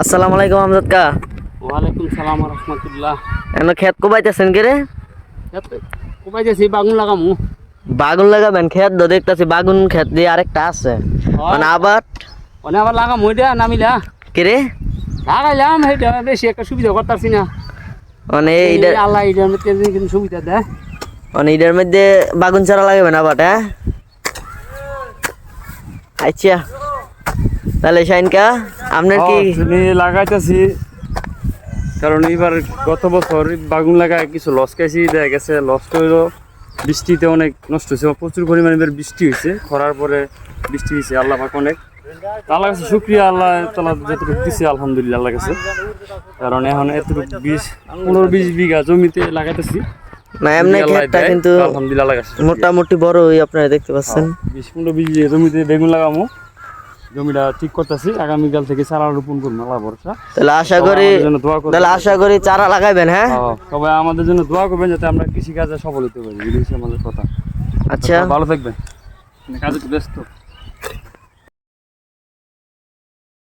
আসসালামু আলাইকুম আমজাদ কা। ওয়ালাইকুম সালাম রহমতুল্লাহ। এনে খেত কোবাইতেছেন কে রে? কোপাই যাচ্ছি বাগুন লাগামু। বাগুন লাগাবেন খেত তো দেখতেছি বাগুন খেত দিয়ে আরেকটা আছে। মানে আবার? মানে আবার লাগামু এটা নামিলা। কে রে? লাগাইলাম এটা বেশি একটা সুবিধা করতেছি না। মানে এই এইটার আল্লাহ এটার মধ্যে কিন্তু সুবিধা দেয়। মানে এটার মধ্যে বাগুন চারা লাগাবেন আবার হ্যাঁ? আচ্ছা। তাহলে শাইনকা আপনার কি তুমি লাগাইতেছি। কারণ এইবার গত বছর বাগুন লাগায় কিছু লস খাইছি দেখা গেছে লস করল বৃষ্টিতে অনেক নষ্ট হয়েছে প্রচুর পরিমাণে এবার বৃষ্টি হয়েছে খরার পরে বৃষ্টি হয়েছে আল্লাহ পাক অনেক। আল্লাহ কাছে শুক্রিয়া আল্লাহ তালা যতটুকু দিছে আলহামদুলিল্লাহ আল্লাহ কাছে। কারণ এখন এতটুকু বিশ পনেরো বিশ বিঘা জমিতে লাগাইতেছি। না এমনি কিন্তু আলহামদুলিল্লাহ। মোটামুটি বড়ই আপনারা দেখতে পাচ্ছেন। বিশ পনেরো বিশ বিঘা জমিতে বেগুন লাগামো জমিটা ঠিক করতেছি আগামীকাল থেকে চারা রোপণ করব আল্লাহ ভরসা। তাহলে আশা করি। তাহলে আশা করি চারা লাগাইবেন হ্যাঁ? হ্যাঁ, সবাই আমাদের জন্য দোয়া করবেন যাতে আমরা কৃষিকাজে সফল হতে পারি। এটাই আমাদের কথা। আচ্ছা। ভালো থাকবেন। কাজে ব্যস্ত।